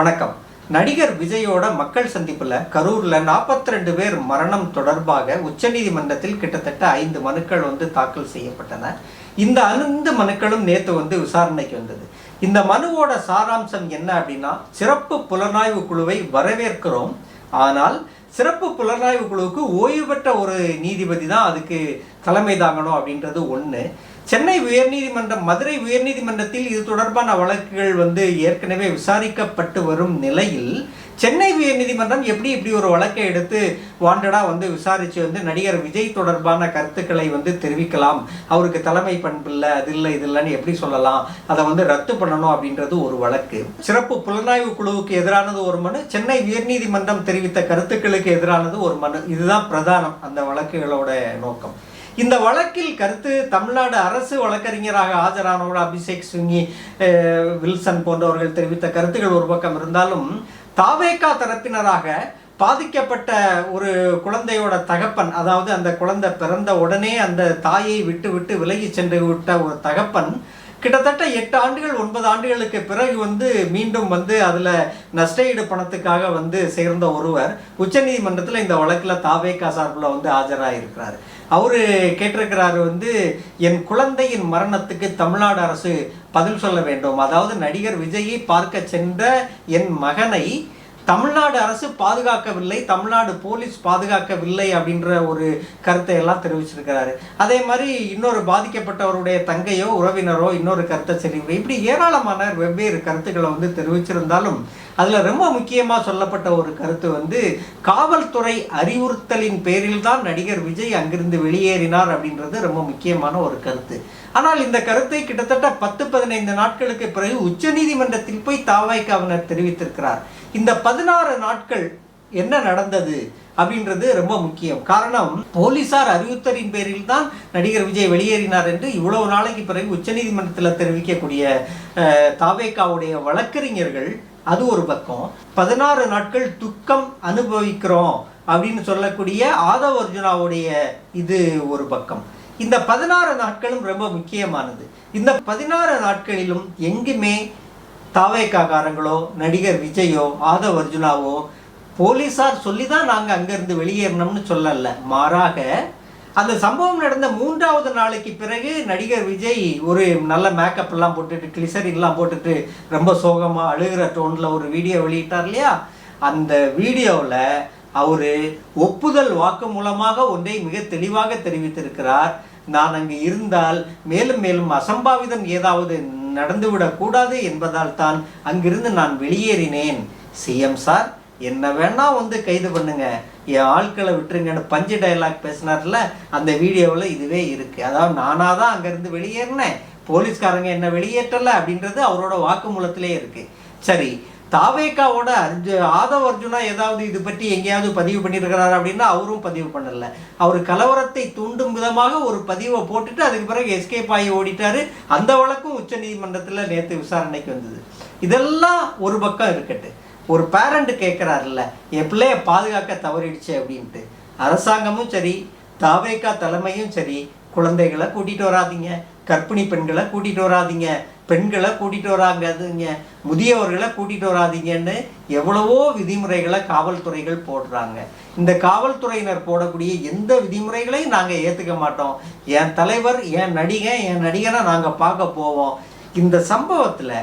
வணக்கம். நடிகர் விஜயோட மக்கள் சந்திப்பில் கரூரில் நாற்பத்தி ரெண்டு பேர் மரணம் தொடர்பாக உச்சநீதிமன்றத்தில் கிட்டத்தட்ட ஐந்து மனுக்கள் வந்து தாக்கல் செய்யப்பட்டன. இந்த ஐந்து மனுக்களும் நேற்று வந்து விசாரணைக்கு வந்தது. இந்த மனுவோட சாராம்சம் என்ன அப்படின்னா சிறப்பு புலனாய்வு குழுவை வரவேற்கிறோம். ஆனால் சிறப்பு புலனாய்வு குழுவுக்கு ஓய்வு பெற்ற ஒரு நீதிபதி தான் அதுக்கு தலைமை தாங்கணும் அப்படின்றது ஒன்று சென்னை உயர்நீதிமன்றம் மதுரை உயர்நீதிமன்றத்தில் இது தொடர்பான வழக்குகள் வந்து ஏற்கனவே விசாரிக்கப்பட்டு வரும் நிலையில் சென்னை உயர்நீதிமன்றம் எப்படி இப்படி ஒரு வழக்கை எடுத்து வாண்டடாக வந்து விசாரித்து வந்து நடிகர் விஜய் தொடர்பான கருத்துக்களை வந்து தெரிவிக்கலாம். அவருக்கு தலைமை பண்பு இல்லை அது இல்லை இது இல்லைன்னு எப்படி சொல்லலாம்? அதை வந்து ரத்து பண்ணணும் அப்படின்றது ஒரு வழக்கு. சிறப்பு புலனாய்வு குழுவுக்கு எதிரானது ஒரு மனு சென்னை உயர்நீதிமன்றம் தெரிவித்த கருத்துக்களுக்கு எதிரானது ஒரு மனு. இதுதான் பிரதானம் அந்த வழக்குகளோட நோக்கம். இந்த வழக்கில் கருத்து தமிழ்நாடு அரசு வழக்கறிஞராக ஆஜரானவோட அபிஷேக் சிங்கி வில்சன் போன்றவர்கள் தெரிவித்த கருத்துக்கள் ஒரு பக்கம் இருந்தாலும் தாவேக்கா தரப்பினராக பாதிக்கப்பட்ட ஒரு குழந்தையோட தகப்பன் அதாவது அந்த குழந்தை பிறந்த உடனே அந்த தாயை விட்டு விட்டு விலகி சென்று விட்ட ஒரு தகப்பன் கிட்டத்தட்ட எட்டு ஆண்டுகள் ஒன்பது ஆண்டுகளுக்கு பிறகு வந்து மீண்டும் வந்து அதில் நஷ்டஈடு பணத்துக்காக வந்து சேர்ந்த ஒருவர் உச்சநீதிமன்றத்தில் இந்த வழக்கில் தாவேகா சார்பில் வந்து ஆஜராகிருக்கிறார் அவர் கேட்டிருக்கிறாரு வந்து என் குழந்தையின் மரணத்துக்கு தமிழ்நாடு அரசு பதில் சொல்ல வேண்டும். அதாவது நடிகர் விஜயை பார்க்க சென்ற என் மகனை தமிழ்நாடு அரசு பாதுகாக்கவில்லை தமிழ்நாடு போலீஸ் பாதுகாக்கவில்லை அப்படின்ற ஒரு கருத்தை எல்லாம் தெரிவிச்சிருக்கிறாரு. அதே மாதிரி இன்னொரு பாதிக்கப்பட்டவருடைய தங்கையோ உறவினரோ இன்னொரு கருத்தை சரி இப்படி ஏராளமான வெவ்வேறு கருத்துக்களை வந்து தெரிவிச்சிருந்தாலும் அதில் ரொம்ப முக்கியமாக சொல்லப்பட்ட ஒரு கருத்து வந்து காவல்துறை அறிவுறுத்தலின் பேரில் தான் நடிகர் விஜய் அங்கிருந்து வெளியேறினார் அப்படின்றது ரொம்ப முக்கியமான ஒரு கருத்து. ஆனால் இந்த கருத்தை கிட்டத்தட்ட பத்து பதினைந்து நாட்களுக்கு பிறகு உச்சநீதிமன்றத்தில் போய் தாவாய்க்காவினர் தெரிவித்திருக்கிறார். இந்த பதினாறு நாட்கள் என்ன நடந்தது அப்படின்றது ரொம்ப முக்கியம். காரணம் போலீசார் அறிவுத்தலின் பேரில் தான் நடிகர் விஜய் வெளியேறினார் என்று இவ்வளவு நாளைக்கு பிறகு உச்சநீதிமன்றத்தில் தெரிவிக்கக்கூடிய தாவேக்காவுடைய தாவேகாவுடைய வழக்கறிஞர்கள் அது ஒரு பக்கம். பதினாறு நாட்கள் துக்கம் அனுபவிக்கிறோம் அப்படின்னு சொல்லக்கூடிய ஆதவ அர்ஜுனாவுடைய இது ஒரு பக்கம். இந்த பதினாறு நாட்களும் ரொம்ப முக்கியமானது. இந்த பதினாறு நாட்களிலும் எங்குமே தாவேக்காரங்களோ நடிகர் விஜயோ ஆதவ் அர்ஜுனாவோ போலீஸார் சொல்லி தான் நாங்கள் அங்கேருந்து வெளியேறினோம்னு சொல்லலை. மாறாக அந்த சம்பவம் நடந்த மூன்றாவது நாளைக்கு பிறகு நடிகர் விஜய் ஒரு நல்ல மேக்கப் எல்லாம் போட்டுட்டு கிளிசரின்லாம் போட்டுட்டு ரொம்ப சோகமாக அழுகிற டோனில் ஒரு வீடியோ வெளியிட்டார் இல்லையா? அந்த வீடியோவில் அவர் ஒப்புதல் வாக்கு மூலமாக ஒன்றை மிக தெளிவாக தெரிவித்திருக்கிறார். நான் அங்கு இருந்தால் மேலும் மேலும் அசம்பாவிதம் ஏதாவது நடந்துவிடக்கூடாது என்பதால் தான் அங்கிருந்து நான் வெளியேறினேன். சிஎம் சார் என்ன வேணா வந்து கைது பண்ணுங்க. என் ஆட்களை விட்டுருங்கன்னு பஞ்சு டயலாக் பேசினார்ல அந்த வீடியோவில் இதுவே இருக்குது அதாவது நானாக தான் அங்கேருந்து வெளியேறினேன். போலீஸ்காரங்க என்ன வெளியேற்றலை அப்படின்றது அவரோட வாக்குமூலத்திலே இருக்குது சரி தாவேக்காவோட அர்ஜு ஆதவ அர்ஜுனா ஏதாவது இது பற்றி எங்கேயாவது பதிவு பண்ணியிருக்கிறாரு அப்படின்னா அவரும் பதிவு பண்ணல. அவர் கலவரத்தை தூண்டும் விதமாக ஒரு பதிவை போட்டுட்டு அதுக்கு பிறகு எஸ்கேப் ஆகி ஓடிட்டார். அந்த வழக்கும் உச்சநீதிமன்றத்தில் நேற்று விசாரணைக்கு வந்தது. இதெல்லாம் ஒரு பக்கம் இருக்கட்டு. ஒரு பேரண்ட் கேட்குறாருல்ல என் பிள்ளைய பாதுகாக்க தவறிடுச்சு அப்படின்ட்டு. அரசாங்கமும் சரி தாவேக்கா தலைமையும் சரி குழந்தைகளை கூட்டிகிட்டு வராதீங்க கர்ப்பிணி பெண்களை கூட்டிகிட்டு வராதீங்க பெண்களை கூட்டிகிட்டு வராங்காதீங்க முதியவர்களை கூட்டிகிட்டு வராதீங்கன்னு எவ்வளவோ விதிமுறைகளை காவல்துறைகள் போடுறாங்க. இந்த காவல்துறையினர் போடக்கூடிய எந்த விதிமுறைகளையும் நாங்கள் ஏற்றுக்க மாட்டோம். என் தலைவர் என் நடிகன் என் நடிகனை நாங்கள் பார்க்க போவோம். இந்த சம்பவத்தில்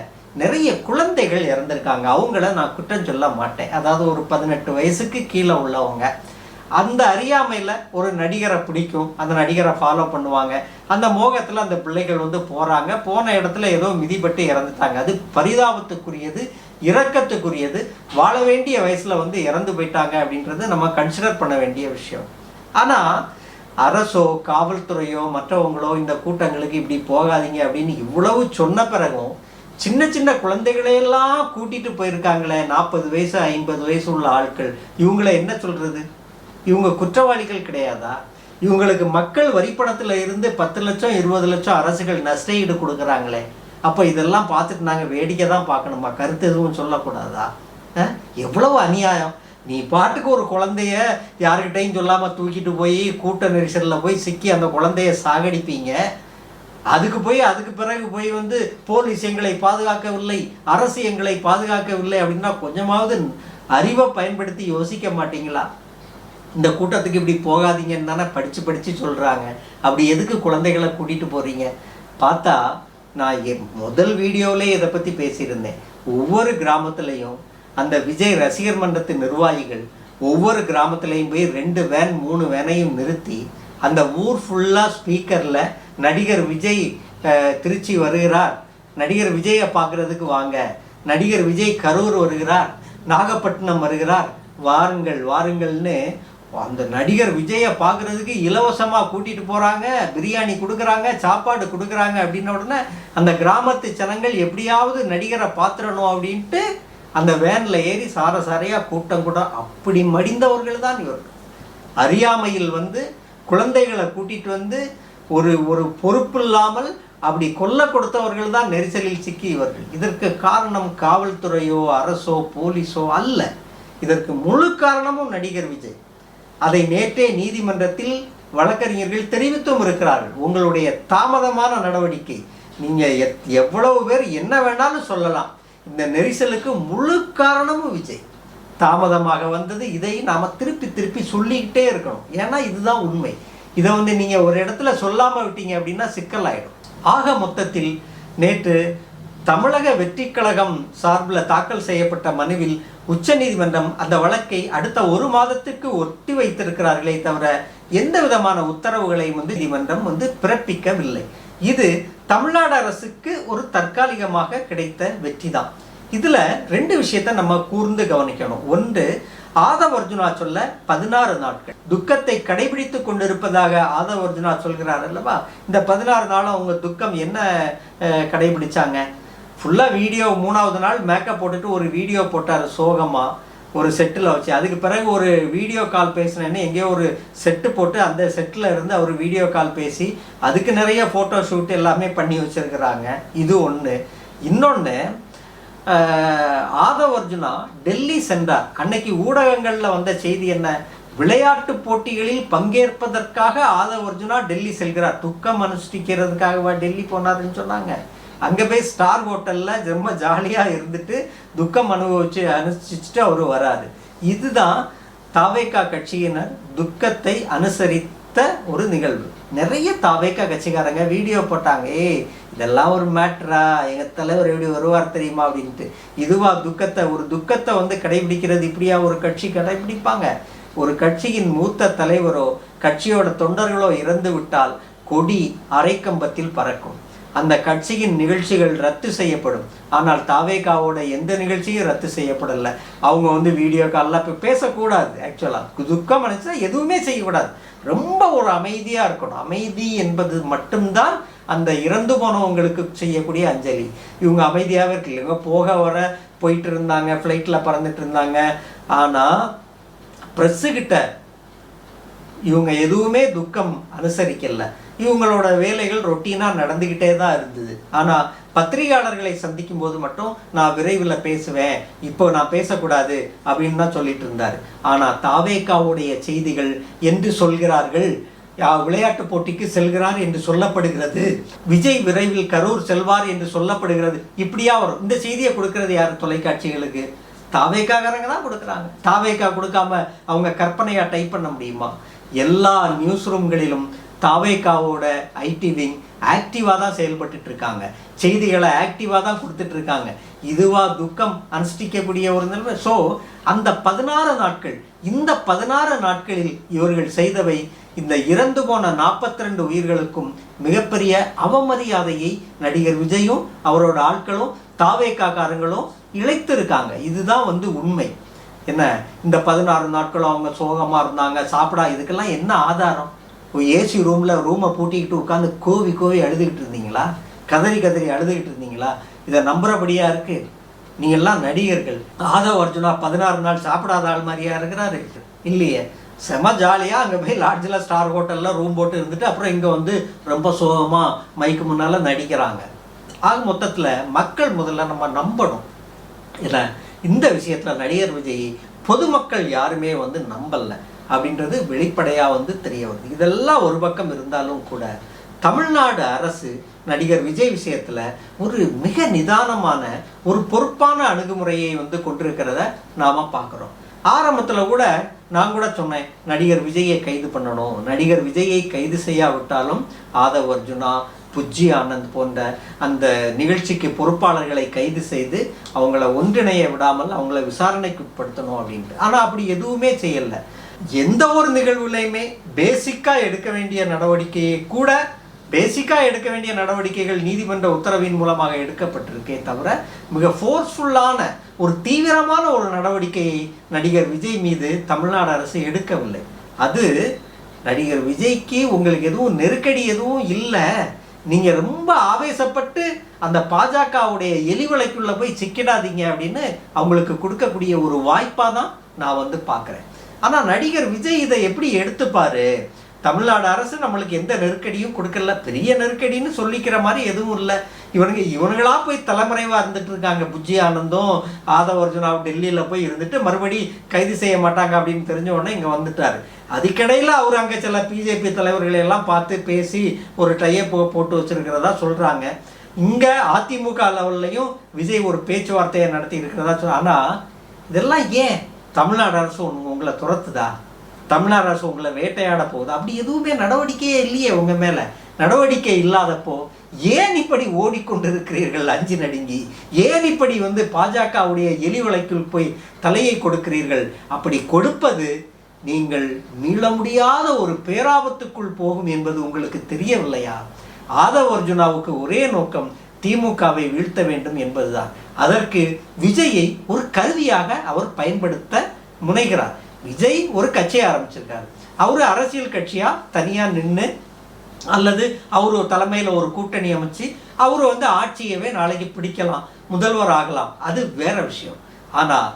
நிறைய குழந்தைகள் இறந்துருக்காங்க. அவங்கள நான் குற்றம் சொல்ல மாட்டேன். அதாவது ஒரு பதினெட்டு வயசுக்கு கீழே உள்ளவங்க. அந்த அறியாமையில் ஒரு நடிகரை பிடிக்கும். அந்த நடிகரை ஃபாலோ பண்ணுவாங்க. அந்த மோகத்தில் அந்த பிள்ளைகள் வந்து போகிறாங்க போன இடத்துல ஏதோ மிதிப்பட்டு இறந்துட்டாங்க. அது பரிதாபத்துக்குரியது இரக்கத்துக்குரியது. வாழ வேண்டிய வயசில் வந்து இறந்து போயிட்டாங்க அப்படின்றது நம்ம கன்சிடர் பண்ண வேண்டிய விஷயம். ஆனால் அரசோ காவல்துறையோ மற்றவங்களோ இந்த கூட்டங்களுக்கு இப்படி போகாதீங்க அப்படின்னு இவ்வளவு சொன்ன பிறகும் சின்ன சின்ன குழந்தைகளையெல்லாம் கூட்டிகிட்டு போயிருக்காங்களே நாற்பது வயசு ஐம்பது வயசு உள்ள ஆட்கள். இவங்கள என்ன சொல்கிறது இவங்க குற்றவாளிகள் கிடையாதா? இவங்களுக்கு மக்கள் வரிப்பணத்தில் இருந்து பத்து லட்சம் இருபது லட்சம் அரசுகள் நஷ்டஈடு கொடுக்குறாங்களே. அப்போ இதெல்லாம் பார்த்துட்டு நாங்கள் வேடிக்கை தான் பார்க்கணுமா? கருத்து எதுவும் சொல்லக்கூடாதா? எவ்வளவு அநியாயம். நீ பாட்டுக்கு ஒரு குழந்தைய யாருக்கிட்டையும் சொல்லாமல் தூக்கிட்டு போய் கூட்ட நெரிசலில் போய் சிக்கி அந்த குழந்தைய சாகடிப்பீங்க. அதுக்கு போய் அதுக்கு பிறகு போய் வந்து போலீஸ் எங்களை பாதுகாக்கவில்லை அரசு எங்களை பாதுகாக்கவில்லை அப்படின்னா கொஞ்சமாவது அறிவை பயன்படுத்தி யோசிக்க மாட்டீங்களா? இந்த கூட்டத்துக்கு இப்படி போகாதீங்கன்னு தானே படித்து படித்து சொல்கிறாங்க அப்படி எதுக்கு குழந்தைகளை கூட்டிகிட்டு போகிறீங்க பார்த்தா நான் என் முதல் வீடியோவிலே இதை பற்றி பேசியிருந்தேன். ஒவ்வொரு கிராமத்துலேயும் அந்த விஜய் ரசிகர் மன்றத்து நிர்வாகிகள் ஒவ்வொரு கிராமத்துலேயும் போய் ரெண்டு வேன் மூணு வேனையும் நிறுத்தி அந்த ஊர் ஃபுல்லாக ஸ்பீக்கரில் நடிகர் விஜய் திருச்சி வருகிறார். நடிகர் விஜயை பார்க்குறதுக்கு வாங்க. நடிகர் விஜய் கரூர் வருகிறார். நாகப்பட்டினம் வருகிறார். வாருங்கள் வாருங்கள்னு அந்த நடிகர் விஜயை பார்க்குறதுக்கு இலவசமாக கூட்டிகிட்டு போகிறாங்க பிரியாணி கொடுக்குறாங்க சாப்பாடு கொடுக்குறாங்க அப்படின்ன உடனே அந்த கிராமத்து ஜனங்கள் எப்படியாவது நடிகரை பார்த்துடணும் அப்படின்ட்டு அந்த வேனில் ஏறி சார சாரையாக கூட்டம் கூட அப்படி மடிந்தவர்கள் தான் இவர்கள். அறியாமையில் வந்து குழந்தைகளை கூட்டிகிட்டு வந்து ஒரு ஒரு பொறுப்பு இல்லாமல் அப்படி கொல்ல கொடுத்தவர்கள் தான் நெரிசலில் சிக்கி இவர்கள். இதற்கு காரணம் காவல்துறையோ அரசோ போலீஸோ அல்ல. இதற்கு முழு காரணமும் நடிகர் விஜய். அதை நேற்றே நீதிமன்றத்தில் வழக்கறிஞர்கள் தெரிவித்தும் இருக்கிறார்கள். உங்களுடைய தாமதமான நடவடிக்கை. நீங்கள் எத்- எவ்வளவு பேர் என்ன வேணாலும் சொல்லலாம். இந்த நெரிசலுக்கு முழு காரணமும் விஜய். தாமதமாக வந்தது இதை நாம் திருப்பி திருப்பி சொல்லிக்கிட்டே இருக்கணும். ஏன்னா இதுதான் உண்மை. இதை வந்து நீங்கள் ஒரு இடத்துல சொல்லாமல் விட்டீங்க அப்படின்னா சிக்கல் ஆகிடும் ஆக மொத்தத்தில் நேற்று தமிழக வெற்றிக் கழகம் சார்பில் தாக்கல் செய்யப்பட்ட மனுவில் உச்சநீதிமன்றம் அந்த வழக்கை அடுத்த ஒரு மாதத்துக்கு ஒட்டி வைத்திருக்கிறார்களே தவிர எந்த விதமான உத்தரவுகளையும் வந்து நீதிமன்றம் வந்து பிறப்பிக்கவில்லை. இது தமிழ்நாடு அரசுக்கு ஒரு தற்காலிகமாக கிடைத்த வெற்றி தான் இதில் ரெண்டு விஷயத்தை நம்ம கூர்ந்து கவனிக்கணும். ஒன்று ஆதவர்ஜுனா சொல்ல பதினாறு நாட்கள். துக்கத்தை கடைபிடித்து கொண்டிருப்பதாக ஆதவர்ஜுனா சொல்கிறார் அல்லவா? இந்த பதினாறு நாளும் அவங்க துக்கம் என்ன கடைபிடிச்சாங்க? ஃபுல்லாக வீடியோ மூணாவது நாள் மேக்கப் போட்டுட்டு ஒரு வீடியோ போட்டார் சோகமாக ஒரு செட்டில் வச்சு. அதுக்கு பிறகு ஒரு வீடியோ கால் பேசினேன்னு எங்கேயோ ஒரு செட்டு போட்டு அந்த செட்டில் இருந்து அவர் வீடியோ கால் பேசி அதுக்கு நிறைய ஃபோட்டோ ஷூட் எல்லாமே பண்ணி வச்சிருக்கிறாங்க. இது ஒன்று இன்னொன்று ஆதவ் அர்ஜுனா டெல்லி சென்றார். அன்னைக்கு ஊடகங்களில் வந்த செய்தி என்ன? விளையாட்டு போட்டிகளில் பங்கேற்பதற்காக ஆதவ் அர்ஜுனா டெல்லி செல்கிறார். துக்கம் அனுஷ்டிக்கிறதுக்காகவா டெல்லி போனாருன்னு சொன்னாங்க. அங்கே போய் ஸ்டார் ஹோட்டலில் ரொம்ப ஜாலியாக இருந்துட்டு துக்கம் அனுபவிச்சு அனுஷ்டிச்சுட்டு அவர் வராரு. இதுதான் தாவேக்கா கட்சியினர் துக்கத்தை அனுசரித்த ஒரு நிகழ்வு. நிறைய தாவேக்கா கட்சிக்காரங்க வீடியோ போட்டாங்க. ஏய் இதெல்லாம் ஒரு மேட்ரா எங்க தலைவர் எப்படி வருவார் தெரியுமா? அப்படின்ட்டு. இதுவா துக்கத்தை ஒரு துக்கத்தை வந்து கடைபிடிக்கிறது இப்படியா? ஒரு கட்சி கடைபிடிப்பாங்க ஒரு கட்சியின் மூத்த தலைவரோ கட்சியோட தொண்டர்களோ இறந்து விட்டால் கொடி அரைக்கம்பத்தில் பறக்கும். அந்த கட்சியின் நிகழ்ச்சிகள் ரத்து செய்யப்படும். ஆனால் தாவேகாவோட எந்த நிகழ்ச்சியும் ரத்து செய்யப்படலை. அவங்க வந்து வீடியோ காலில் இப்போ பேசக்கூடாது ஆக்சுவலாக துக்கம் நினச்சா எதுவுமே செய்யக்கூடாது. ரொம்ப ஒரு அமைதியாக இருக்கணும். அமைதி என்பது மட்டும்தான் அந்த இறந்து போனவங்களுக்கு செய்யக்கூடிய அஞ்சலி. இவங்க அமைதியாகவே இருக்கு இவங்க போக வர போயிட்டு இருந்தாங்க ஃப்ளைட்டில் பறந்துட்டு இருந்தாங்க. ஆனால் ப்ரெஸ்ஸுக்கிட்ட இவங்க எதுவுமே துக்கம் அனுசரிக்கலை. இவங்களோட வேலைகள் ரொட்டீனாக நடந்துக்கிட்டே தான் இருந்தது. ஆனால் பத்திரிகையாளர்களை சந்திக்கும் போது மட்டும் நான் விரைவில் பேசுவேன் இப்போ நான் பேசக்கூடாது அப்படின்னு தான் சொல்லிட்டு இருந்தார். ஆனால் தாவேக்காவுடைய செய்திகள் என்று சொல்கிறார்கள் விளையாட்டு போட்டிக்கு செல்கிறார் என்று சொல்லப்படுகிறது விஜய் விரைவில் கரூர் செல்வார் என்று சொல்லப்படுகிறது இப்படியா வரும்? இந்த செய்தியை கொடுக்கறது யார் தொலைக்காட்சிகளுக்கு? தாவேக்காக்காரங்க தான் கொடுக்குறாங்க. தாவேக்கா கொடுக்காம அவங்க கற்பனையாக டைப் பண்ண முடியுமா? எல்லா நியூஸ் ரூம்களிலும் தாவேகாவோட ஐடி விங் ஆக்டிவாக தான் செயல்பட்டு இருக்காங்க செய்திகளை ஆக்டிவாக தான் கொடுத்துட்டு இருக்காங்க இதுவா துக்கம் அனுஷ்டிக்கக்கூடிய ஒரு நிலைமை. ஸோ அந்த பதினாறு நாட்கள் இந்த பதினாறு நாட்களில் இவர்கள் செய்தவை இந்த இறந்து போன 42 உயிர்களுக்கும் மிகப்பெரிய அவமரியாதையை நடிகர் விஜயும் அவரோட ஆட்களும் தாவேக்காக்காரங்களும் இழைத்திருக்காங்க. இதுதான் வந்து உண்மை. என்ன? இந்த பதினாறு நாட்களும் அவங்க சோகமாக இருந்தாங்க சாப்பிடா இதுக்கெல்லாம் என்ன ஆதாரம்? ஏசி ரூமில் ரூமை பூட்டிக்கிட்டு உட்காந்து கோவி கோவி அழுதுகிட்டு இருந்தீங்களா? கதறி கதறி அழுதுகிட்டு இருந்தீங்களா? இதை நம்புறபடியா இருக்குது நீங்கள்லாம் நடிகர்கள். ஆதவ அர்ஜுனா பதினாறு நாள் சாப்பிடாத ஆள் மாதிரியா இருக்கிறாரு. இல்லையே. செம ஜாலியாக அங்கே போய் லாட்ஜில் ஸ்டார் ஹோட்டலில் ரூம் போட்டு இருந்துட்டு அப்புறம் இங்கே வந்து ரொம்ப சோகமாக மைக்கு முன்னால் நடிக்கிறாங்க. ஆக மொத்தத்தில் மக்கள் முதல்ல நம்ம நம்பணும். இல்லை இந்த விஷயத்தில் நடிகர் விஜய் பொதுமக்கள் யாருமே வந்து நம்பலை. அப்படின்றது வெளிப்படையாக வந்து தெரிய வருது. இதெல்லாம் ஒரு பக்கம் இருந்தாலும் கூட தமிழ்நாடு அரசு நடிகர் விஜய் விஷயத்துல ஒரு மிக நிதானமான ஒரு பொறுப்பான அணுகுமுறையை வந்து கொண்டிருக்கிறத நாம பார்க்குறோம். ஆரம்பத்தில் கூட நான் கூட சொன்னேன் நடிகர் விஜயை கைது பண்ணணும். நடிகர் விஜயை கைது செய்யாவிட்டாலும் ஆதவ் அர்ஜுனா புஜ்ஜி ஆனந்த் போன்ற அந்த நிகழ்ச்சிக்கு பொறுப்பாளர்களை கைது செய்து அவங்கள ஒன்றிணைய விடாமல் அவங்கள விசாரணைக்கு உட்படுத்தணும் அப்படின்ட்டு. ஆனால் அப்படி எதுவுமே செய்யல. எந்த ஒரு நிகழ்வுலையுமே பேசிக்காக எடுக்க வேண்டிய நடவடிக்கையை கூட பேசிக்காக எடுக்க வேண்டிய நடவடிக்கைகள் நீதிமன்ற உத்தரவின் மூலமாக எடுக்கப்பட்டிருக்கே தவிர மிக ஃபோர்ஸ்ஃபுல்லான ஒரு தீவிரமான ஒரு நடவடிக்கையை நடிகர் விஜய் மீது தமிழ்நாடு அரசு எடுக்கவில்லை. அது நடிகர் விஜய்க்கு உங்களுக்கு எதுவும் நெருக்கடி எதுவும் இல்லை. நீங்கள் ரொம்ப ஆவேசப்பட்டு அந்த பாஜகவுடைய எலிவலைக்குள்ளே போய் சிக்கிடாதீங்க அப்படின்னு அவங்களுக்கு கொடுக்கக்கூடிய ஒரு வாய்ப்பாக தான் நான் வந்து பார்க்குறேன். ஆனால் நடிகர் விஜய் இதை எப்படி எடுத்துப்பாரு? தமிழ்நாடு அரசு நம்மளுக்கு எந்த நெருக்கடியும் கொடுக்கல. பெரிய நெருக்கடின்னு சொல்லிக்கிற மாதிரி எதுவும் இல்லை. இவனுங்க இவனுங்களா போய் தலைமறைவாக இருந்துட்டு இருக்காங்க. புஜ்ஜி ஆனந்தும் ஆதவ டெல்லியில் போய் இருந்துட்டு மறுபடி கைது செய்ய மாட்டாங்க அப்படின்னு தெரிஞ்ச உடனே இங்கே வந்துட்டாரு. அதுக்கிடையில் அவர் அங்கே சில பிஜேபி தலைவர்களை எல்லாம் பார்த்து பேசி ஒரு டைப் போட்டு வச்சிருக்கிறதா சொல்கிறாங்க இங்கே அதிமுக லெவல்லையும் விஜய் ஒரு பேச்சுவார்த்தையை நடத்தி இருக்கிறதா சொல் ஆனால் இதெல்லாம் ஏன்? தமிழ்நாடு அரசு உங்க- உங்களை துரத்துதா? தமிழ்நாடு அரசு உங்களை வேட்டையாட போகுது? அப்படி எதுவுமே நடவடிக்கையே இல்லையே உங்க மேல. நடவடிக்கை இல்லாதப்போ ஏன் இப்படி ஓடிக்கொண்டிருக்கிறீர்கள் அஞ்சு நடுங்கி? ஏன் இப்படி வந்து பாஜகவுடைய எலி வலைக்குள் போய் தலையை கொடுக்கிறீர்கள்? அப்படி கொடுப்பது நீங்கள் மீள முடியாத ஒரு பேராபத்துக்குள் போகும் என்பது உங்களுக்கு தெரியவில்லையா? ஆதவ் அர்ஜுனாவுக்கு ஒரே நோக்கம் திமுகவை வீழ்த்த வேண்டும் என்பதுதான். அதற்கு விஜயை ஒரு கருவியாக அவர் பயன்படுத்த முனைகிறார். விஜய் ஒரு கட்சியை ஆரம்பிச்சிருக்காரு. அவர் அரசியல் கட்சியாக தனியாக நின்று அல்லது அவர் தலைமையில் ஒரு கூட்டணி அமைச்சு அவர் வந்து ஆட்சியவே நாளைக்கு பிடிக்கலாம் முதல்வர் ஆகலாம். அது வேற விஷயம். ஆனால்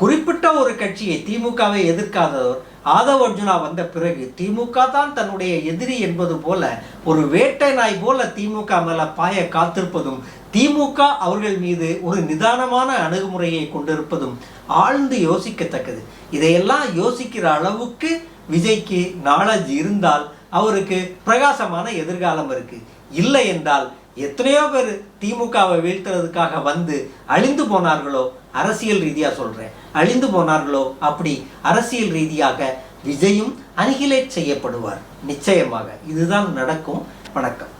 குறிப்பிட்ட ஒரு கட்சியை திமுகவை எதிர்க்காதவர் ஆதவ அர்ஜுனா வந்த பிறகு திமுக தான் தன்னுடைய எதிரி என்பது போல ஒரு வேட்டை நாய் போல திமுக மேல பாய காத்திருப்பதும் திமுக அவர்கள் மீது ஒரு நிதானமான அணுகுமுறையை கொண்டிருப்பதும் ஆழ்ந்து யோசிக்கத்தக்கது. இதையெல்லாம் யோசிக்கிற அளவுக்கு விஜய்க்கு நாலேஜ் இருந்தால் அவருக்கு பிரகாசமான எதிர்காலம் இருக்கு. இல்லை என்றால் எத்தனையோ பேர் திமுகவை வீழ்த்துறதுக்காக வந்து அழிந்து போனார்களோ அரசியல் ரீதியாக சொல்கிறேன் அழிந்து போனார்களோ அப்படி அரசியல் ரீதியாக விஜயும் அனிகிலேட் செய்யப்படுவார். நிச்சயமாக இதுதான் நடக்கும். வணக்கம்.